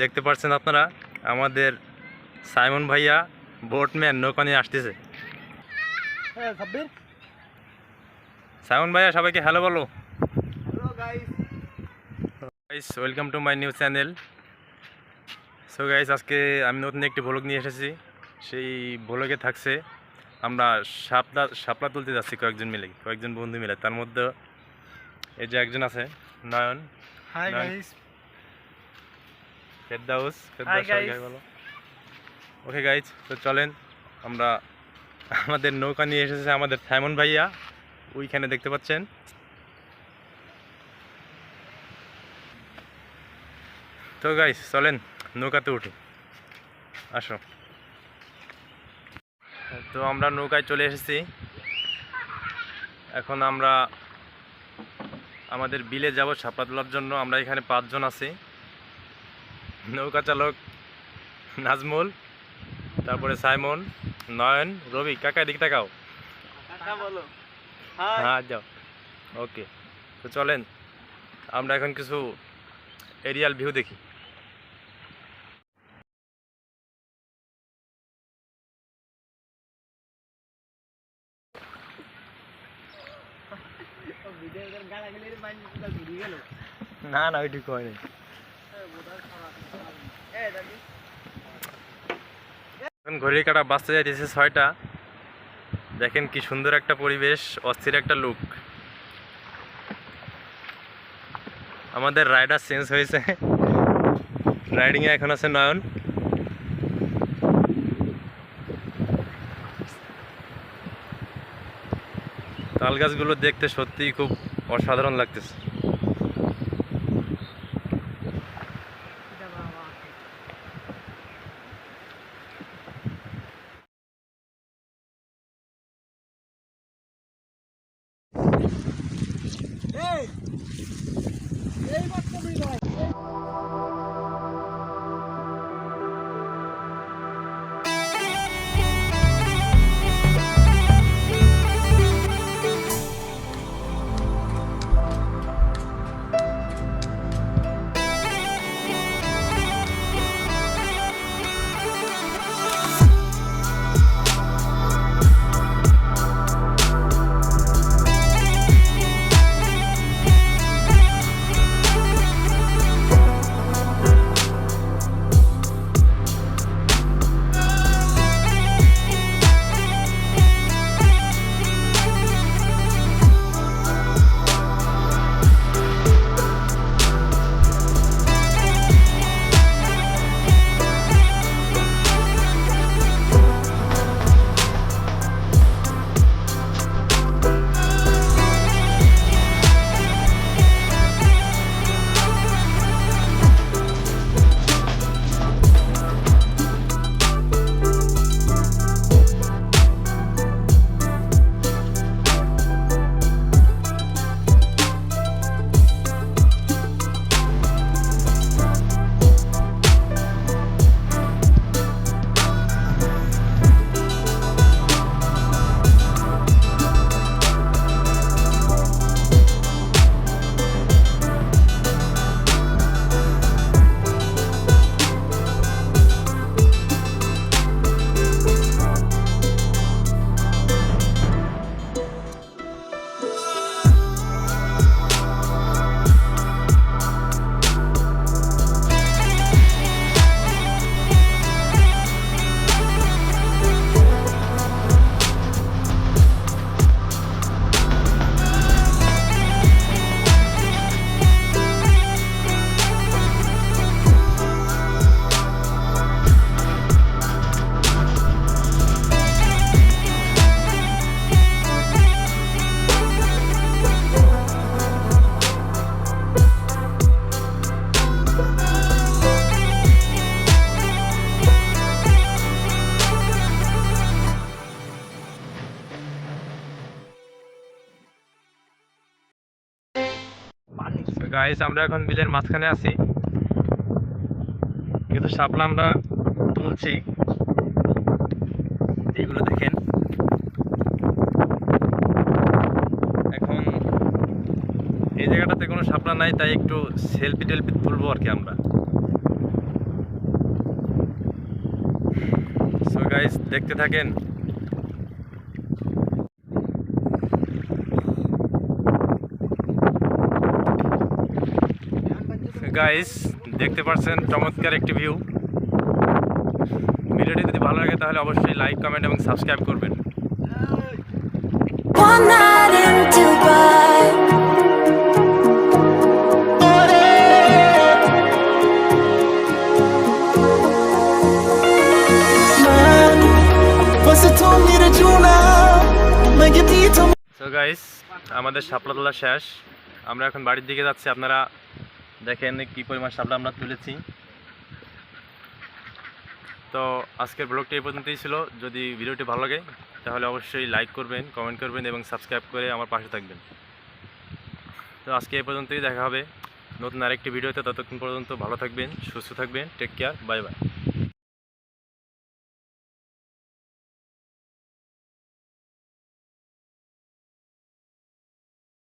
দেখতে পাচ্ছেন আপনারা আমাদের সাইমন ভাইয়া বোটম্যান নৌকা নিয়ে আসতেছে হ্যাঁ সাইমন ভাইয়া সবাইকে হ্যালো বলো guys welcome to my new channel so guys আজকে আমি নতুন একটি ভ্লগ নিয়ে এসেছি। সেই ভ্লগে থাকছে আমরা শাপলা শাপলা তুলতে যাচ্ছি কয়েকজন মিলে কয়েকজন বন্ধু মিলে। তার মধ্যে এই যে একজন আছে নয়ন। হাই গাইস ফেরদাউস. বলো ওকে গাইজ তো চলেন আমরা আমাদের নৌকা নিয়ে এসেছে আমাদের সাইমন ভাইয়া। ওইখানে দেখতে পাচ্ছেন। তো গাইস চলেন নৌকাতে উঠি। আসো। তো আমরা নৌকায় চলে এসেছি। এখন আমরা আমাদের বিলে যাব ছাপড়া তোলার জন্য। আমরা এখানে পাঁচজন আছি। নৌকা চালক নাজমুল তারপরে সাইমন নয়ন রবি কাকা দিক তাকাও। বলো। হ্যাঁ যাও। ওকে তো চলেন। আমরা এখন কিছু এরিয়াল ভিউ দেখি। না না ওইটুকু হয়নি এখন ঘড়ির কাটা বাঁচতে যাইতেছে ছয়টা। দেখেন কি সুন্দর একটা পরিবেশ অস্থির একটা লুক আমাদের রাইডার চেঞ্জ হয়েছে। রাইডিংয়ে এখন আছে নয়ন। তাল গাছগুলো দেখতে সত্যিই খুব অসাধারণ লাগতেছে। এই এই মাত্র গাইস আমরা এখন বিলের মাঝখানে আছি। কিন্তু শাপলা আমরা তুলছি। এইগুলো দেখেন। এখন এই জায়গাটাতে কোনো শাপলা নাই, তাই একটু সেলফি টেলফি তুলবো আর কি আমরা। সো গাইস দেখতে থাকেন। গাইস দেখতে পাচ্ছেন চমৎকার একটি ভিউ ভিডিওটি যদি ভালো লাগে তাহলে অবশ্যই লাইক কমেন্ট এবং সাবস্ক্রাইব করবেন। সো গাইস আমাদের শেষ। আমরা এখন বাড়ির দিকে যাচ্ছি আপনারা দেখেন কি পরিমাণ শাপলা আমরা তুলেছি। তো আজকের ব্লগটি এই পর্যন্তই ছিল। যদি ভিডিওটি ভালো লাগে, তাহলে অবশ্যই লাইক করবেন কমেন্ট করবেন এবং সাবস্ক্রাইব করে আমার পাশে থাকবেন। তো আজকে এই পর্যন্তই দেখা হবে। নতুন আরেকটি ভিডিওতে, ততক্ষণ পর্যন্ত ভালো থাকবেন, সুস্থ থাকবেন টেক কেয়ার বাই বাই